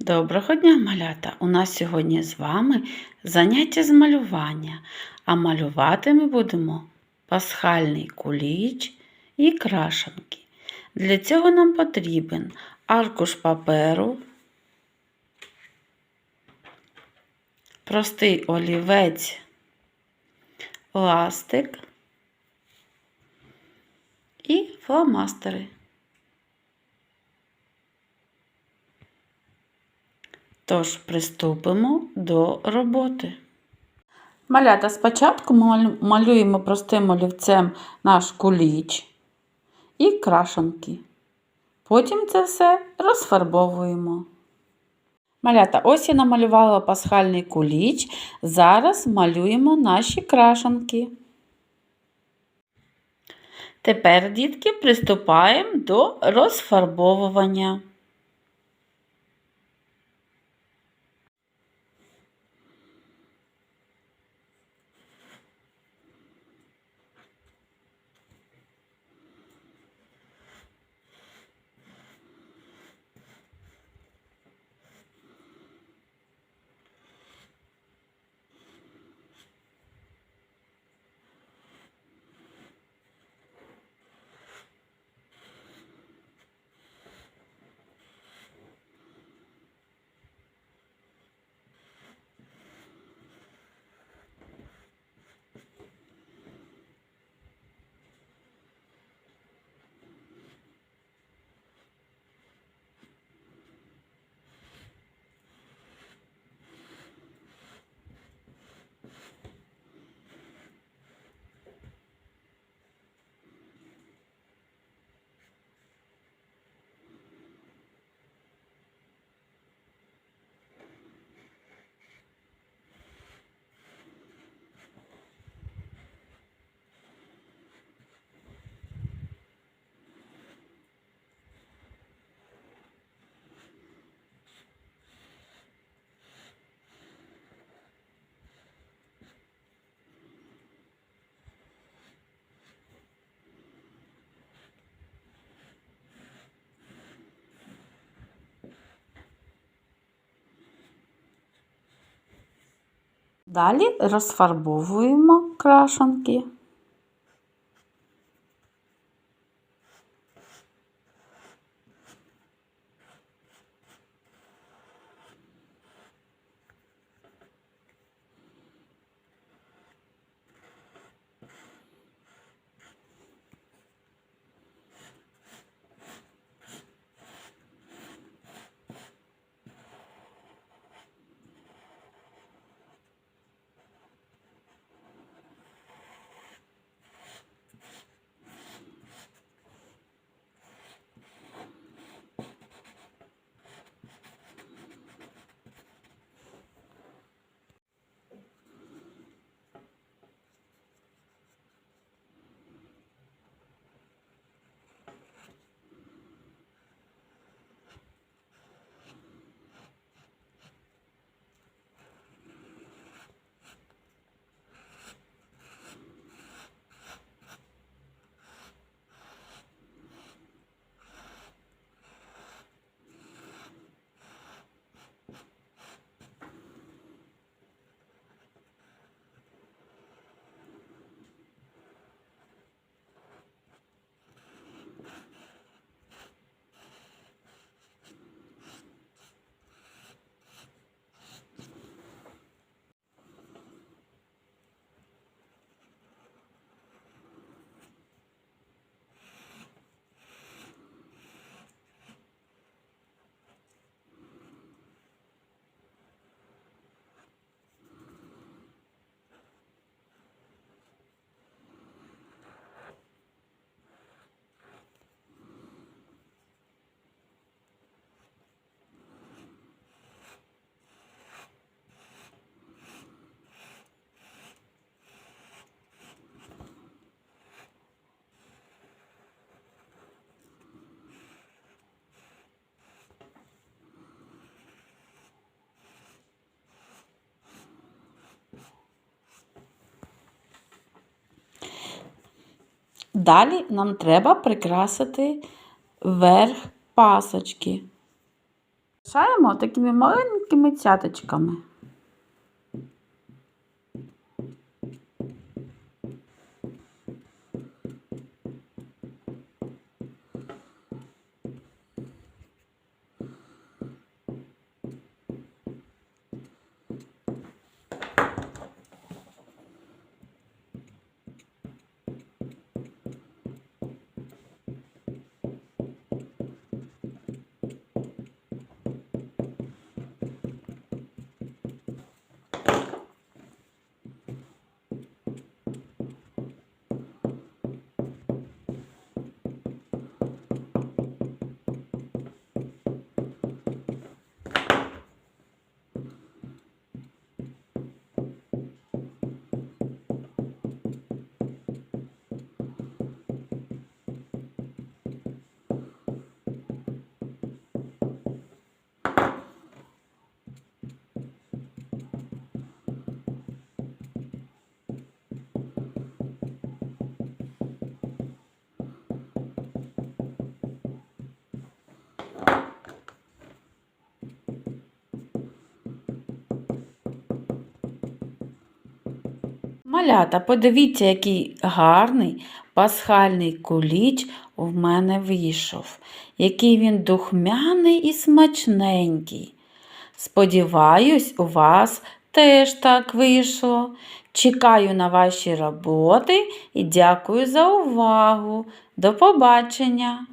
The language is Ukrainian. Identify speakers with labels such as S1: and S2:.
S1: Доброго дня, малята! У нас сьогодні з вами заняття з малювання, а малювати ми будемо пасхальний куліч і крашенки. Для цього нам потрібен аркуш паперу, простий олівець, ластик і фломастери. Тож приступимо до роботи. Малята, спочатку малюємо простим олівцем наш куліч і крашенки. Потім це все розфарбовуємо. Малята, ось я намалювала пасхальний куліч. Зараз малюємо наші крашенки. Тепер, дітки, приступаємо до розфарбовування. Далі розфарбовуємо крашенки. Далі нам треба прикрасити верх пасочки. Шаємо такими маленькими цяточками. Малята, подивіться, який гарний пасхальний куліч в мене вийшов, який він духмяний і смачненький. Сподіваюсь, у вас теж так вийшло. Чекаю на ваші роботи і дякую за увагу. До побачення!